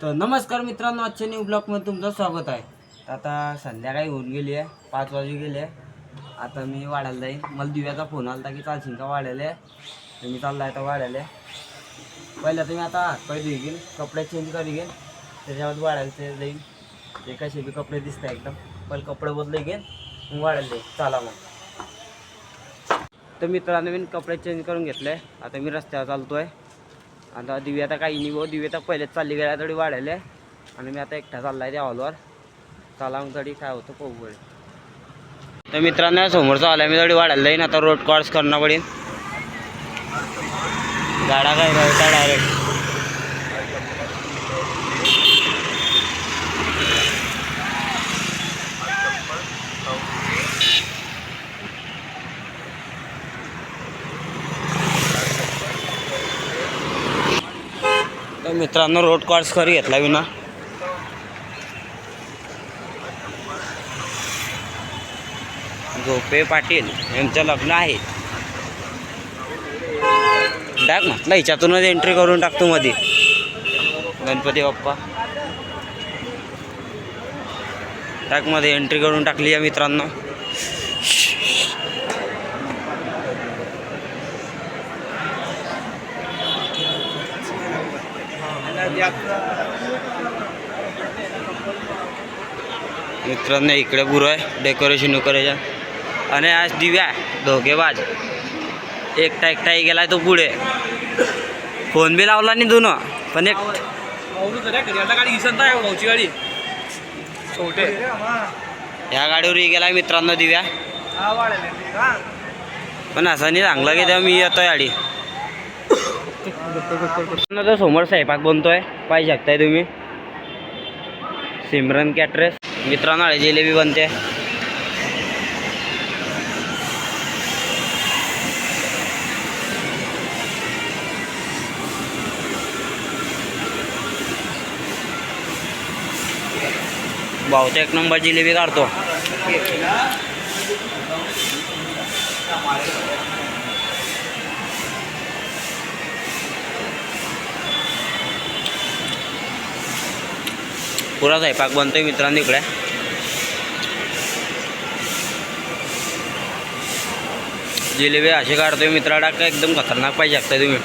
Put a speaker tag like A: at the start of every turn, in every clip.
A: तर नमस्कार मित्रांनो आजच्या न्यू ब्लॉगमध्ये तुमचं स्वागत आहे. तर आता संध्याकाळी होऊन गेली आहे पाच वाजे गेले आता मी वाढायला जाईन. मला दिव्याचा फोन आला की चालशील का वाढायला तर मी चालला आहे तर वाढायला पहिलं तर मी आता हातपाय धुई घेईन कपडे चेंज करी घेईन त्याच्यावर वाढायला जाईन. ते कसे बी कपडे दिसत आहे एकदम. पहिले कपडे बदले घेईन मग वाढायला जाईन. चाला मग. तर मित्रांनो मी कपडे चेंज करून घेतले. आता मी रस्त्यावर चालतो आहे आता दिव्या आता काही नाही भाऊ दिव्या तर पहिलेच चालली गेल्या थोडी वाढायला आणि मी आता एकटा चाललाय त्या हॉलवर चला मग तरी काय होतं पाहू पडेल तर मित्रांनो समोरचा आला मी थोडी वाढायला जाईन आता रोड क्रॉस करणं पडेल. गाडा काय राहता डायरेक्ट मित्रांनो रोड क्रॉस खरी घेतला विना. झोपे पाटील यांचं लग्न आहे. टाक म्हटलं हिच्यातूनच एंट्री करून टाकतो मध्ये गणपती बाप्पा. टाकमध्ये एंट्री करून टाकली या मित्रांनो. मित्रांनो इकडे बुरो आहे डेकोरेशन करायच्या आणि आज दिव्या धोकेबाज. एकटा एकटाही गेलाय तो पुढे. फोन बी लावला नाही दोन पण एक
B: गाडी छोटे.
A: ह्या गाडीवरही गेलाय मित्रांनो दिव्या. पण असं नाही चांगलं की तेव्हा मी येतोय गाडी तो समोर स्वयंपाक बनतोय. पाहिजे शकताय तुम्ही. सिमरन कॅटरेस. मित्रांनो अळे जिलेबी बनते. भाऊ एक नंबर जिलेबी काढतो. पुरा स्वयंपाक बनतोय मित्रांनो इकडे. जिलेबी असे काढतोय मित्राडा का एकदम खतरनाक पाहिजे शकता तुम्ही.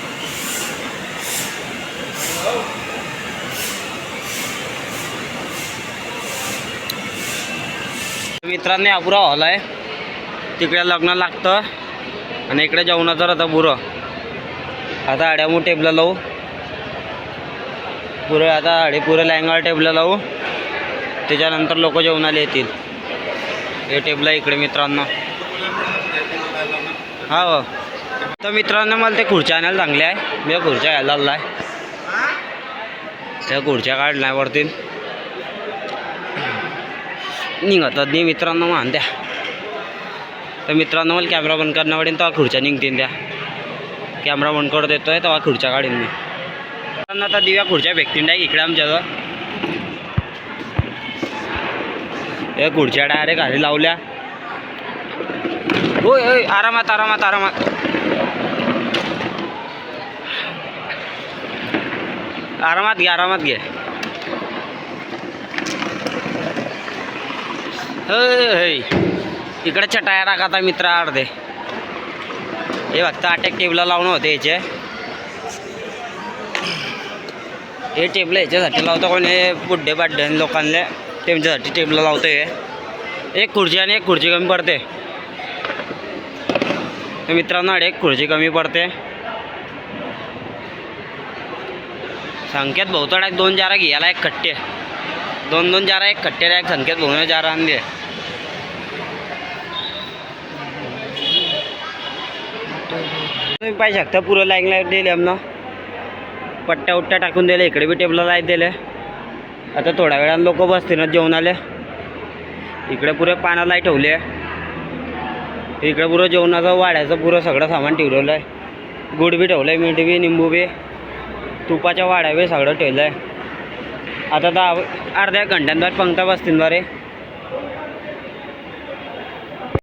A: मित्रांनी अपुरा हॉल आहे. तिकडे लग्न लागतं. आणि इकडे जेवणाचं राहतं बुरं आता आड्यामू टेबला लावू. पुरं आता आडे पुरं लँगा टेबला लावू. त्याच्यानंतर लोक जेवणाला येतील. हे टेबला इकडे मित्रांनो. हा हो. तर मित्रांनो मला ते खुर्च्या आणायला चांगल्या आहे. मी खुर्च्या घ्यायला आला आहे. त्या खुर्च्या काढल्या वरती. निघतात नाही मित्रांनो मान द्या. तर मित्रांनो मला कॅमेरा बंद करणं पडेल तेव्हा खुर्च्या निघतील त्या कॅमेरा बंद करत येतोय तेव्हा खुर्च्या काढीन मी. आता दिव्या खुर्च्या भेटतील डायरेक्ट इकडे आमच्याजवळ या खुर्च्या डायरेक्ट घरी लावल्या होय होय आरामात आरामात आरामात आरामात घे आरामात घे होय होय इकडे चटाया टाका आता मित्र अर्धे हे फक्त अटॅक टेबला लावणं होते याचे हे टेबल याच्यासाठी लावतो कोण हे बुड्डे बाड्डे लोकांना त्यांच्यासाठी टेबला लावतो हे. एक खुर्ची आणि एक खुर्ची कमी पडते. तर मित्रांनो एक खुर्ची कमी पडते. संख्यात बहुतड एक दोन जारा घ्यायला एक कट्टे दोन दोन जारा एक कट्टे एक संख्यात बहुने जारा आणले तुम्ही पाहिजे शकता पुरं लाईन लाइट दिली आमना पट्ट्या उट्ट्या टाकून दिल्या इकडे बी टेबला लाइट दिले आता थोड्या वेळानं लोक बसते ना जेवणाले इकडे पुरे पानाला ठेवले इकडे पुरं जेवणाचं वाड्याचं पुरं सगळं सामान ठेवलेलं आहे. गुड बी ठेवलं आहे मीठ बी निंबू बी. तुपाच्या वाड्या बी सगळं ठेवलं आहे आता दहा अर्ध्या घंट्यांवर पंक्ता बसतील बरे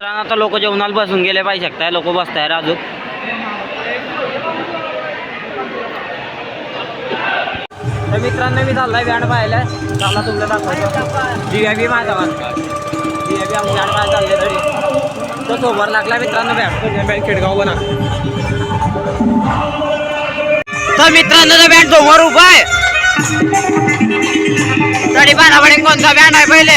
A: आता लोक जेवणाला बसून गेले पाहिजे शकताय लोक बसताय अजून. तर मित्रांनो मी चाललाय बँड पाहायला. चालला तुमचं दाखवतो. दिव्या बी माझा वाजता दिव्या बी आम्ही बँड पाहायला चालले तरी. तो सोबर लागला मित्रांनो बँड
B: बँड खेडगाव बना
A: तर मित्रांनो बँड समोर उभा आहे. तरी बाराकडे कोणता बँड आहे पहिले?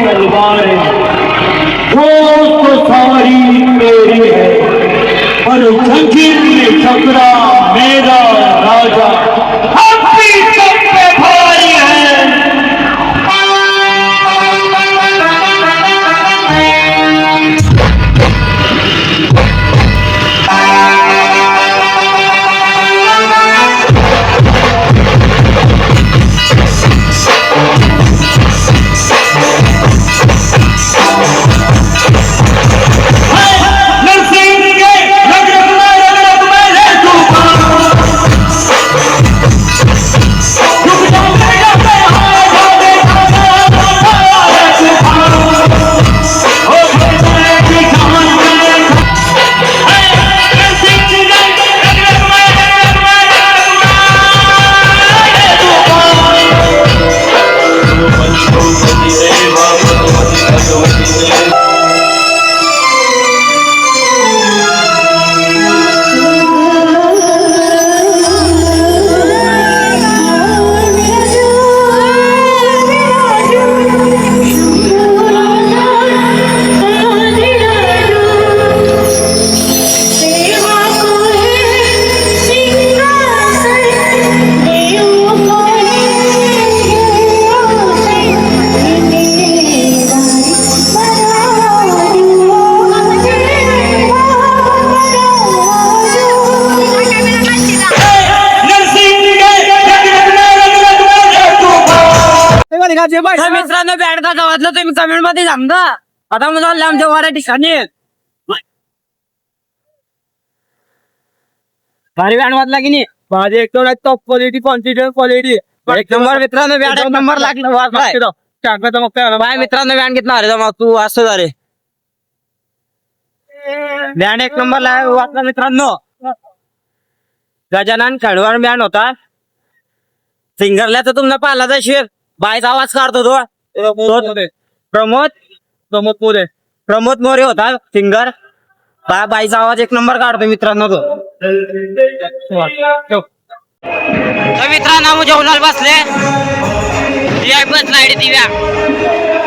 C: तलवारें वो तो सारी मेरी है पर जंजीर में टकरा तूफान
A: तर मित्रांनो बँड का वाजलं तुम्ही कमेंटमध्ये सांगा. आता मग चाललं आमच्या वाऱ्या ठिकाणी. भारी बँड वाजला की नाही?
B: माझे एक टॉप क्वालिटी कॉन्फिडन्स क्वालिटी
A: एक नंबर मित्रांनो बँड एक नंबर लागला वाजलाय.
B: टाकायचं मग काय
A: बाय मित्रांनो बँड घेतला. अरे मग तू असं झाले. बँड एक नंबर वाजला मित्रांनो. गजानन खडवाळ बँड होता. सिंगरला तर तुमचा पाहिला शिर बायचा आवाज काढतो तो. प्रमोद
B: प्रमोद? मोरे.
A: प्रमोद मोरे होता सिंगर. बा बाईचा आवाज एक नंबर काढतो मित्रांनो तो. तर मित्रांनो जेवणाला बसले. दिव्या बसला आहे दिव्या.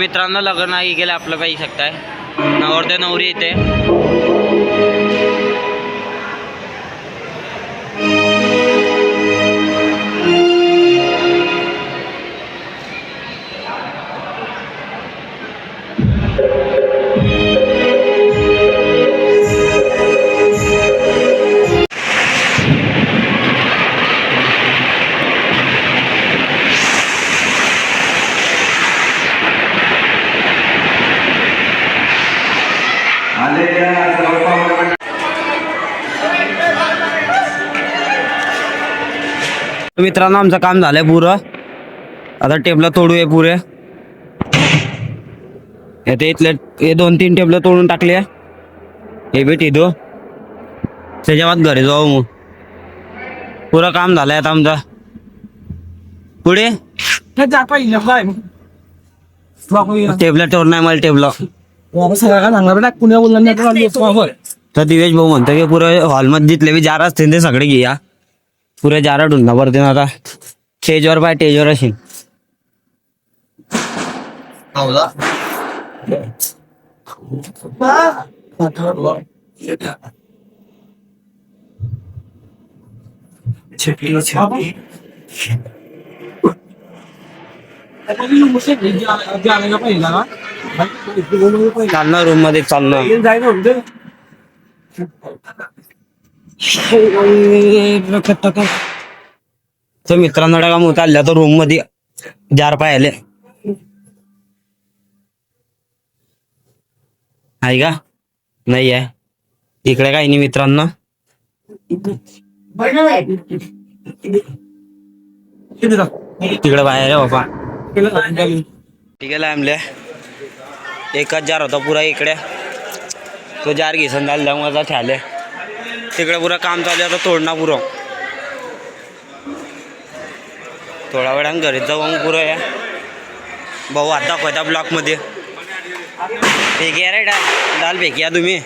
A: मित्रांनो लग्न नाही गेलं आपलं काही शकताय. नवरदे नवरी येते तर मित्रांनो आमचं काम झालंय पुरं. आता टेबलं तोडूया पुरे. हे ते इथले हे दोन तीन टेबलं तोडून टाकले हे बी टिदो. त्याच्या बाद घरी जाऊ मग. पुरं काम झालंय आता आमचं. पुढे?
B: हे
A: टेबलं तोड नाही मला टेबलं.
B: तर
A: दिवेश भाऊ म्हणतो की पुरं हॉलमध्ये जिथले बी जार असतील ते सगळे घ्या पुरे जारा ढुंढा पडते ना आता स्टेजवर बाय स्टेजवर असेल चालणार रूममध्ये चालणार तर मित्रांनो का मग चालल्या तर रूममध्ये. जार पाहिले. आहे का? नाही आहे. इकडे काही नाही मित्रांनो. तिकडे बाहेर आहे बाबा. ठीक आहे लांबले एकच जार होता पुरा इकडे. तो जार घेसन झाला माझा ठ्याले तिकडे पुरा काम चालू आहे आता तोडणा पुरं. थोडा वेळानं घरी जाऊ पुरो पुरं या. भाऊ आता दाखवायचा ब्लॉकमध्ये. फेकी आहे रे डाल. डाल फेकी तुम्ही.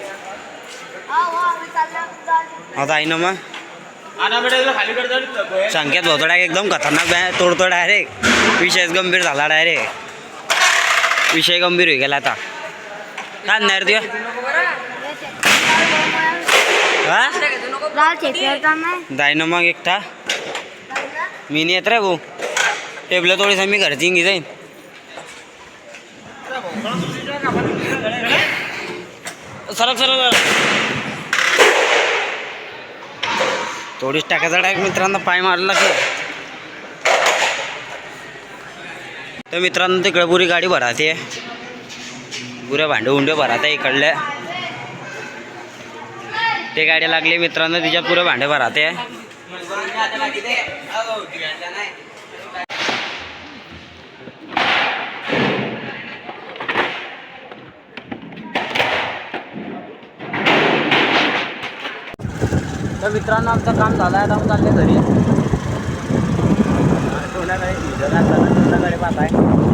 A: आता आहे ना मग. संकेत भाऊ एकदम खतरनाक तोडतो डायरेक्ट विषयच गंभीर झाला डायरेक्ट विषय गंभीर होई गेला आता. काय नाही रे तुझ्या हा?
D: लाल चेपी होता नाही
A: जाय ना मग एकटा मी नाही येत रे भाऊ टेबलं थोडीस मी घरची इंगी जाईन सरक सरक थोडीच टाकायचा डायरेक्ट मित्रांनो पाय मारला की तर मित्रांनो तिकडे पुरी गाडी भराते पुरे भांडे उंडे भराते इकडले। ते गाडी लागली मित्रांनो तिच्यात पुरे भांडे भराते तर मित्रांनो आमचं काम झालं आहे आता आम्ही चालले घरी. संध्याकाळी संध्याकाळी पाहत आहे